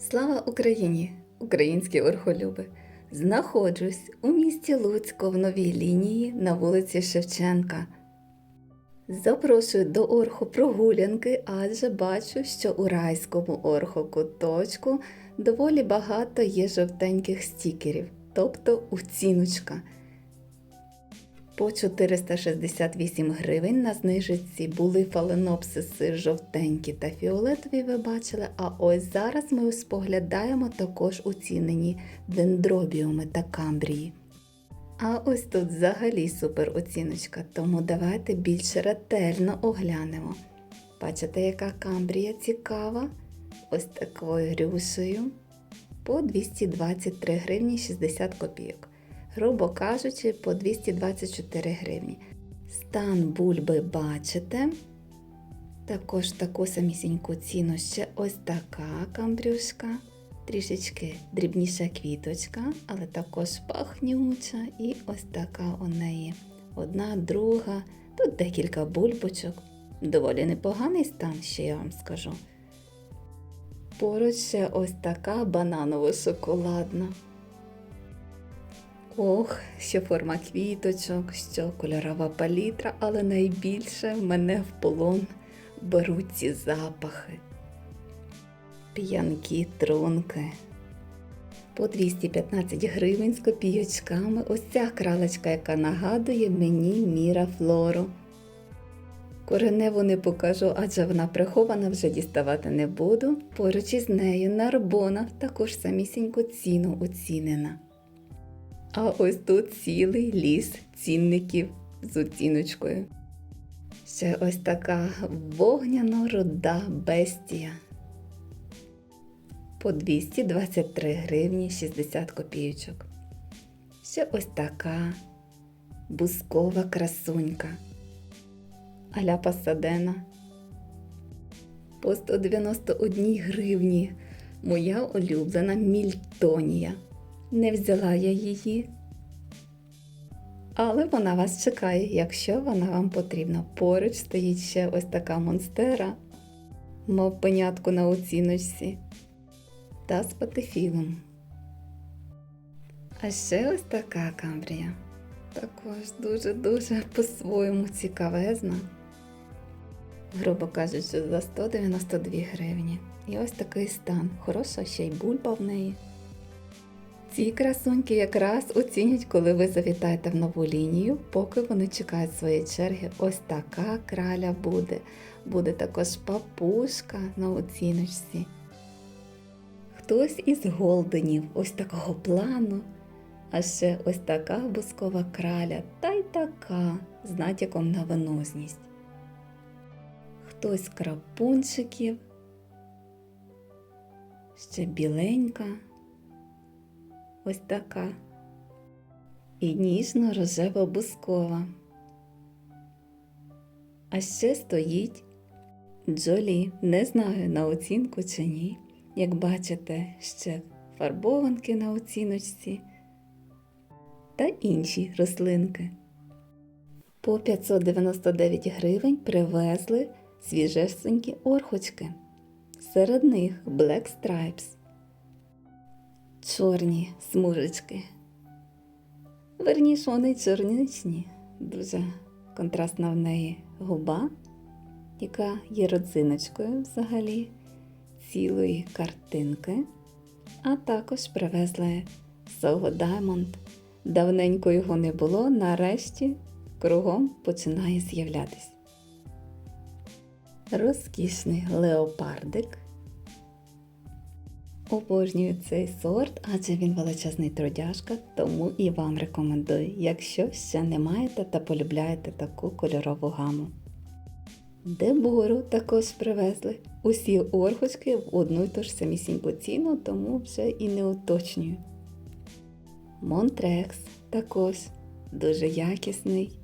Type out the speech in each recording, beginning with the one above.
Слава Україні! Українські орхолюби! Знаходжусь у місті Луцько в новій лінії на вулиці Шевченка. Запрошую до орхопрогулянки, адже бачу, що у райському орхокуточку доволі багато є жовтеньких стікерів, тобто оціночка. По 468 гривень на знижці були фаленопсиси жовтенькі та фіолетові, ви бачили. А ось зараз ми споглядаємо також оцінені дендробіуми та камбрії. А ось тут взагалі супер оціночка, тому давайте більш ретельно оглянемо. Бачите, яка камбрія цікава? Ось такою рюшею по 223 гривні 60 копійок грубо кажучи, по 224 гривні. Стан бульби бачите. Також таку самісіньку ціну ще ось така камбрюшка, трішечки дрібніша квіточка, але також пахнюча і ось така у неї. Одна, друга, тут декілька бульбочок. Доволі непоганий стан, ще я вам скажу. Поруч ще ось така бананово-шоколадна. Ох, що форма квіточок, що кольорова палітра, але найбільше мене в полон беруть ці запахи. П'янкі трунки. По 215 гривень з копійочками ось ця кралечка, яка нагадує мені Міра Флору. Кореневу не покажу, адже вона прихована, вже діставати не буду. Поруч із нею нарбона також самісіньку ціну оцінена. А ось тут цілий ліс цінників з оціночкою. Ще ось така вогняно-руда бестія. По 223 гривні 60 копійочок. Ще ось така бускова красунька. Аля Пасадена. По 191 гривні. Моя улюблена мільтонія. Не взяла я її. Але вона вас чекає, якщо вона вам потрібна. Поруч стоїть ще ось така монстера, мов пенятку на оціночці, та з патефілом. А ще ось така камбрія. Також дуже-дуже по-своєму цікавезна. Грубо кажучи, за 192 гривні. І ось такий стан. Хороша ще й бульба в неї. Ці красуньки якраз оцінять, коли ви завітаєте в нову лінію, поки вони чекають своєї черги. Ось така краля буде. Буде також папушка на оціночці. Хтось із голденів, ось такого плану. А ще ось така бускова краля, та й така з натяком на винозність. Хтось крапунчиків, ще біленька ось така. І ніжно рожево бускова. А ще стоїть Джолі, не знаю на оцінку чи ні. Як бачите, ще фарбованки на оціночці та інші рослинки. По 599 гривень привезли свіжесенькі орхочки. Серед них Black Stripes чорні смужечки. Верніше вони чорничні, дуже контрастна в неї губа, яка є родзиночкою взагалі цілої картинки, а також привезли Soho Diamond. Давненько його не було, нарешті кругом починає з'являтись. Розкішний леопардик. Обожнюю цей сорт, адже він величезний трудяжка, тому і вам рекомендую, якщо ще не маєте та полюбляєте таку кольорову гаму. Дебору також привезли. Усі орхочки в одну й ту ж самісіньку ціну, тому вже і не уточнюю. Монтрекс також дуже якісний,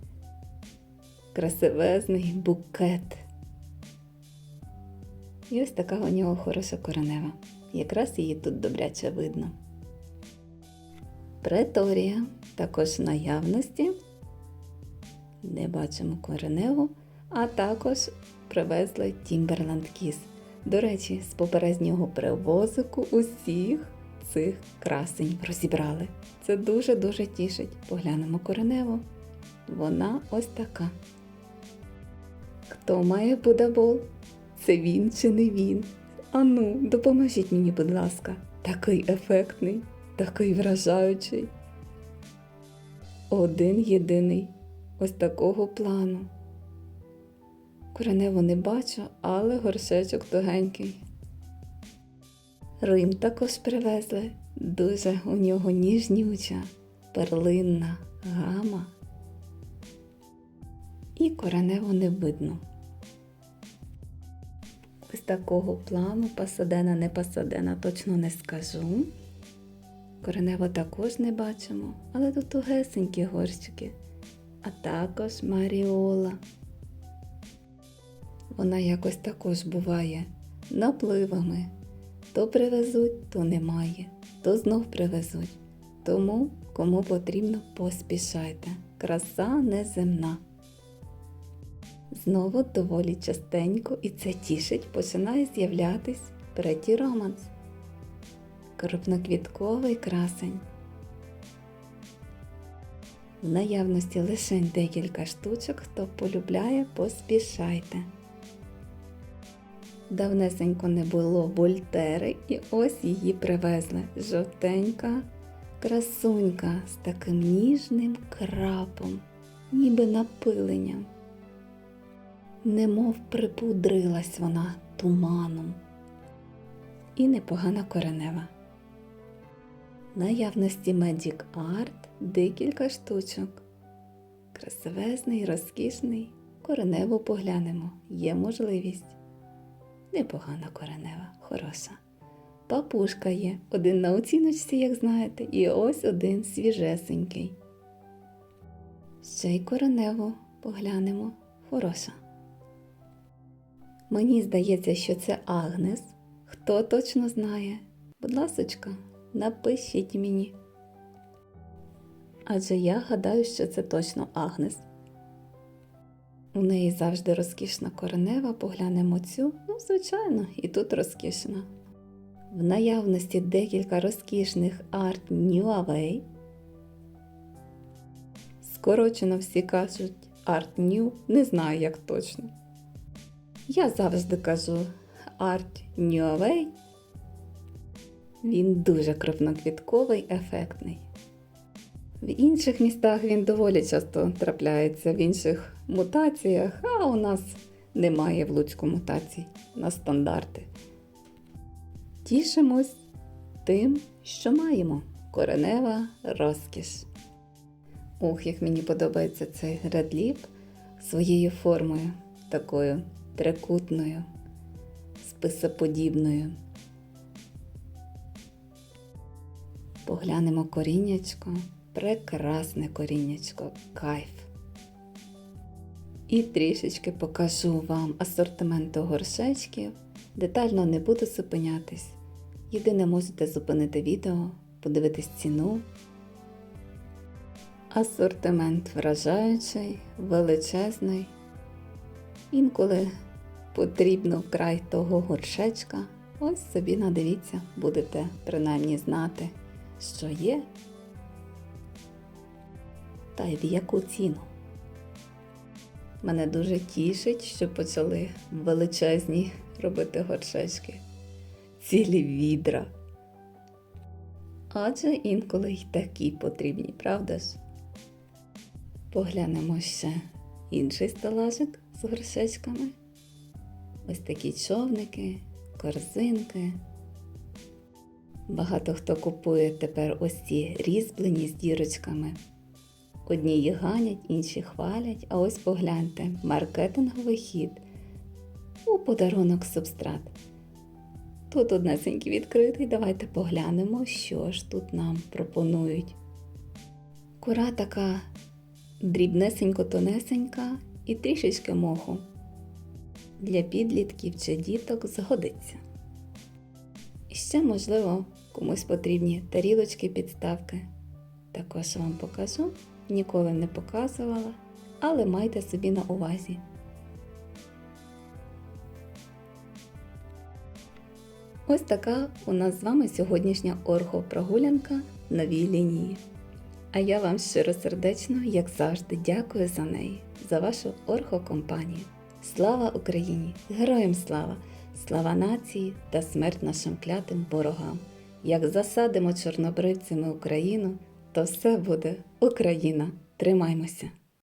красивезний букет. І ось така у нього хороша коренева. Якраз її тут добряче видно. Преторія також в наявності. Не бачимо кореневу, а також привезли Timberland Kiss. До речі, з попереднього перевозику усіх цих красень розібрали. Це дуже-дуже тішить. Поглянемо коренево. Вона ось така. Хто має будабол? Це він чи не він? Ану, допоможіть мені, будь ласка. Такий ефектний, такий вражаючий. Один єдиний, ось такого плану. Коренево не бачу, але горшечок тугенький. Рим також привезли. Дуже у нього ніжнюча, перлинна гама. І коренево не видно. Такого плану пасадена, не пасадена, точно не скажу. Коренево також не бачимо, але тут тугесенькі горщики, а також Маріола. Вона якось також буває напливами. То привезуть, то немає, то знов привезуть. Тому, кому потрібно, поспішайте. Краса неземна. Знову доволі частенько і це тішить, починає з'являтись третій романс. Крупноквітковий красень. В наявності лише декілька штучок, хто полюбляє, поспішайте. Давнесенько не було вольтери, і ось її привезли. Жовтенька красунька з таким ніжним крапом, ніби напиленням. Немов припудрилась вона туманом. І непогана коренева. Наявності Magic Art декілька штучок. Красивезний, розкішний, кореневу поглянемо, є можливість. Непогана коренева, хороша. Папушка є, один на оціночці, як знаєте, і ось один свіжесенький. Ще й кореневу поглянемо, хороша. Мені здається, що це Агнес. Хто точно знає? Будь ласочка, напишіть мені. Адже я гадаю, що це точно Агнес. У неї завжди розкішна коренева, поглянемо цю, ну, звичайно, і тут розкішна. В наявності декілька розкішних Art New Away. Скорочено всі кажуть Art New, не знаю як точно. Я завжди кажу Art New Away. Він дуже крупноквітковий, ефектний. В інших містах він доволі часто трапляється в інших мутаціях, а у нас немає в Луцьку мутацій на стандарти. Тішимось тим, що маємо. Коренева розкіш. Ох, як мені подобається цей редліп своєю формою, такою трикутною, списоподібною. Поглянемо коріннячко, прекрасне коріннячко, кайф. І трішечки покажу вам асортимент горшечків. Детально не буду зупинятись. Єдине можете зупинити відео, подивитись ціну. Асортимент вражаючий, величезний. Інколи потрібно вкрай того горшечка. Ось собі надивіться, будете принаймні знати, що є та й в яку ціну. Мене дуже тішить, що почали величезні робити горшечки, цілі відра. Адже інколи й такі потрібні, правда ж? Поглянемо ще інший столажик з горшечками. Ось такі човники, корзинки. Багато хто купує тепер ось ці різьблені з дірочками. Одні їх ганять, інші хвалять, а ось погляньте, маркетинговий хід у подарунок субстрат. Тут однесенький відкритий, давайте поглянемо, що ж тут нам пропонують. Кура така дрібнесенько-тонесенька і трішечки моху. Для підлітків чи діток згодиться. І ще, можливо, комусь потрібні тарілочки підставки. Також вам покажу ніколи не показувала, але майте собі на увазі. Ось така у нас з вами сьогоднішня орхопрогулянка новій лінії. А я вам щиросердечно, як завжди, дякую за неї, за вашу орхокомпанію. Слава Україні! Героям слава! Слава нації та смерть нашим клятим ворогам! Як засадимо чорнобривцями Україну, то все буде Україна! Тримаймося!